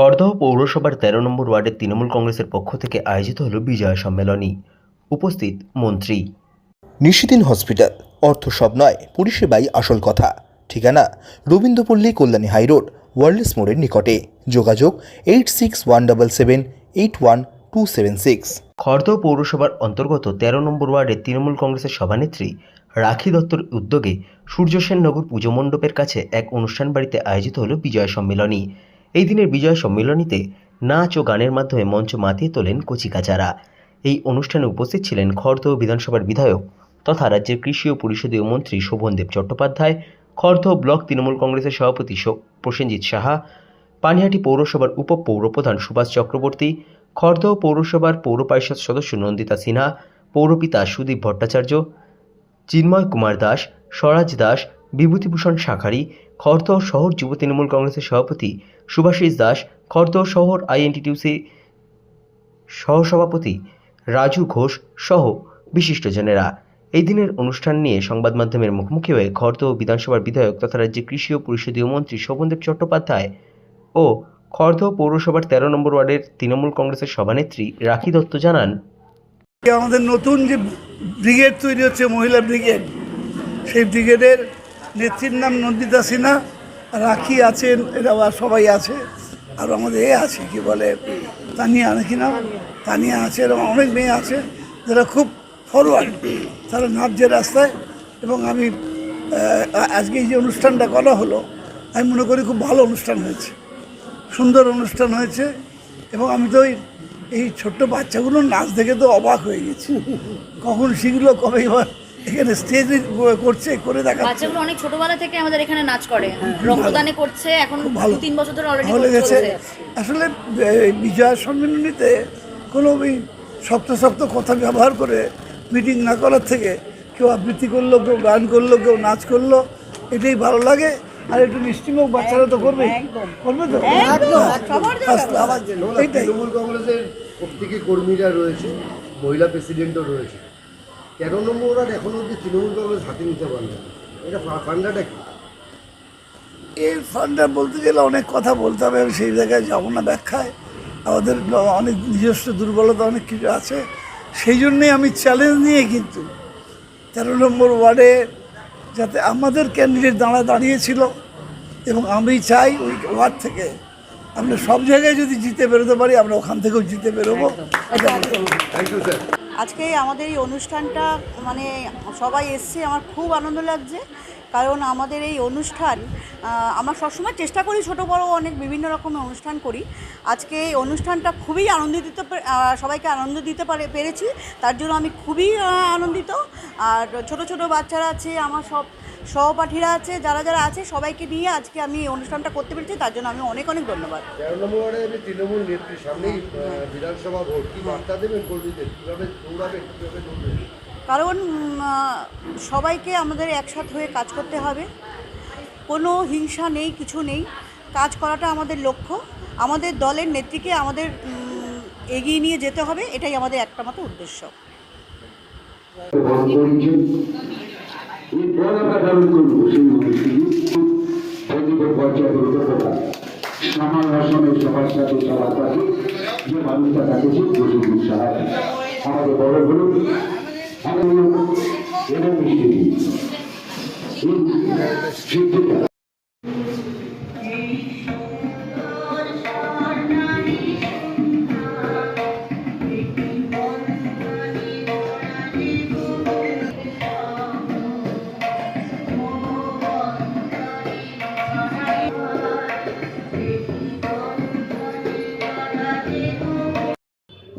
খড়দহ পৌরসভার তেরো নম্বর ওয়ার্ডের তৃণমূল কংগ্রেসের পক্ষ থেকে আয়োজিত হল বিজয় সম্মেলনী। উপস্থিত মন্ত্রী। নিশিদিন হসপিটাল অর্থ সব নয় পরিষেবাই আসল কথা। ঠিকানা রবীন্দ্রপল্লী কল্যাণী হাইরোড ওয়ার্ল্ডস মোড়ের নিকটে। যোগাযোগ eight six one double seven eight one two seven six. Khardah পৌরসভার অন্তর্গত তেরো নম্বর ওয়ার্ডের তৃণমূল কংগ্রেসের সভানেত্রী রাখি দত্তর উদ্যোগে সূর্যসেন নগর পুজো মণ্ডপের কাছে এক অনুষ্ঠান বাড়িতে আয়োজিত হল বিজয় সম্মেলনী। এই দিনের বিজয় সম্মেলনীতে নাচ ও গানের মাধ্যমে মঞ্চ মাতিয়ে তোলেন কচিকাচারা। এই অনুষ্ঠানে উপস্থিত ছিলেন খড়দহ বিধানসভার বিধায়ক তথা রাজ্যের কৃষি ও পরিষদীয় মন্ত্রী শোভনদেব চট্টোপাধ্যায় খড়দহ ব্লক তৃণমূল কংগ্রেসের সভাপতি প্রসেনজিৎ সাহা, পানিহাটি পৌরসভার উপপৌরপ্রধান সুভাষ চক্রবর্তী খড়দহ পৌরসভার পৌর পরিষদ সদস্য নন্দিতা সিনহা, পৌরপিতা সুদীপ ভট্টাচার্য, চিন্ময় কুমার দাস, স্বরাজ দাস বিভূতিভূষণ শাখারি খড়দহ শহর যুব তৃণমূল কংগ্রেসের সভাপতি সুভাষিস দাস খড়দহ শহর আইএনটিটিউসি সহসভাপতি রাজু ঘোষ সহ বিশিষ্টজনেরা। এই দিনের অনুষ্ঠান নিয়ে সংবাদ মাধ্যমের মুখোমুখি হয়ে খড়দহ বিধানসভার বিধায়ক তথা রাজ্যের কৃষি ও পরিষদীয় মন্ত্রী শোভনদেব চট্টোপাধ্যায় ও খড়দহ পৌরসভার তেরো নম্বর ওয়ার্ডের তৃণমূল কংগ্রেসের সভানেত্রী রাখি দত্ত জানান, আমাদের নতুন যে ব্রিগেড তৈরি হচ্ছে, মহিলা ব্রিগেড, সেই ব্রিগেডের নেত্রীর নাম নন্দিতা সিনহা, রাখি আছেন, এরা সবাই আছে, আর আমাদের এ আছে, কি বলে, তানিয়া নাকি নাম? তানিয়া আছে, এরকম অনেক মেয়ে আছে, যারা খুব ফরওয়ার্ড তারা নাচছে রাস্তায়, এবং আমি আজকে এই যে অনুষ্ঠানটা করা হলো, আমি মনে করি খুব ভালো অনুষ্ঠান হয়েছে, সুন্দর অনুষ্ঠান হয়েছে, এবং আমি তো এই ছোট্ট বাচ্চাগুলোর নাচ দেখে তো অবাক হয়ে গেছি, কখন শিখলো, কবে এবার এখানে স্টেজে করছে করে দেখাচ্ছে। বাচ্চাগুলো অনেক ছোটবেলা থেকে আমাদের এখানে নাচ করে। রক্তদানে করছে এখন ভালো। দু তিন বছর ধরে অলরেডি ভালো গেছে। আসলে বিজয় সম্মেলনীতে কোনো ওই শক্ত শক্ত কথা ব্যবহার করে মিটিং না করার থেকে কেউ আবৃত্তি করল কেউ গান করল কেউ নাচ করল এটাই ভালো লাগে। আর একটু মিষ্টি মুখ বাচ্চারা তো করবে। করবে তো? সবার জন্য। আসলে এইটাই। তৃণমূল কংগ্রেসের প্রত্যেকে কর্মীরা রয়েছে মহিলা প্রেসিডেন্টও রয়েছে। তেরো নম্বর ওয়ার্ড এখনও অব্দি তৃণমূল কংগ্রেস হাতে নিতে পারবে না এটা ফান্ডাটা কি? এই ফান্ডা বলতে গেলে অনেক কথা বলতে হবে আমি সেই জায়গায় যাব না ব্যাখ্যায়। আমাদের অনেক নিজস্ব দুর্বলতা অনেক কিছু আছে। সেই জন্যেই আমি চ্যালেঞ্জ নিয়ে কিন্তু তেরো নম্বর ওয়ার্ডে যাতে আমাদের ক্যান্ডিডেট দাঁড়া দাঁড়িয়েছিল এবং আমি চাই ওই ওয়ার্ড থেকে আমরা সব জায়গায় যদি জিতে বেরোতে পারি আমরা ওখান থেকেও জিতে বেরোবো। থ্যাংক ইউ স্যার আজকে আমাদের এই অনুষ্ঠানটা মানে সবাই এসছে আমার খুব আনন্দ লাগছে। কারণ আমাদের এই অনুষ্ঠান আমরা সবসময় চেষ্টা করি ছোটো বড়ো অনেক বিভিন্ন রকমের অনুষ্ঠান করি। আজকে এই অনুষ্ঠানটা খুবই আনন্দ দিতে সবাইকে আনন্দ দিতে পারে পেরেছি। তার জন্য আমি খুবই আনন্দিত। আর ছোট ছোট বাচ্চারা আছে আমার সব সহপাঠীরা আছে যারা যারা আছে সবাইকে নিয়ে আজকে আমি এই অনুষ্ঠানটা করতে পেরেছি। তার জন্য আমি অনেক অনেক ধন্যবাদ। তৃণমূল নেত্রীর সামনেই বিধানসভা ভোট কি বার্তা দেবেন কর্মীদের? কীভাবে দৌড়াবেন কীভাবে কারণ সবাইকে আমাদের একসাথ হয়ে কাজ করতে হবে। কোনো হিংসা নেই, কিছু নেই। কাজ করাটা আমাদের লক্ষ্য। আমাদের দলের নেত্রীকে আমাদের এগিয়ে নিয়ে যেতে হবে। এটাই আমাদের একটা মাত্র উদ্দেশ্য। আমাদের বড় এবং মিষ্টি